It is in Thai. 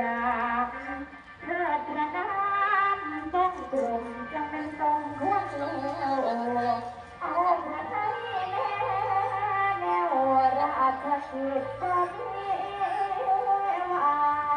ยามเทิดพระนามต้องกลุ่มจังเป็นตรงควงโลเอาพระไทยแนวราชสุดตอนนี้ว่า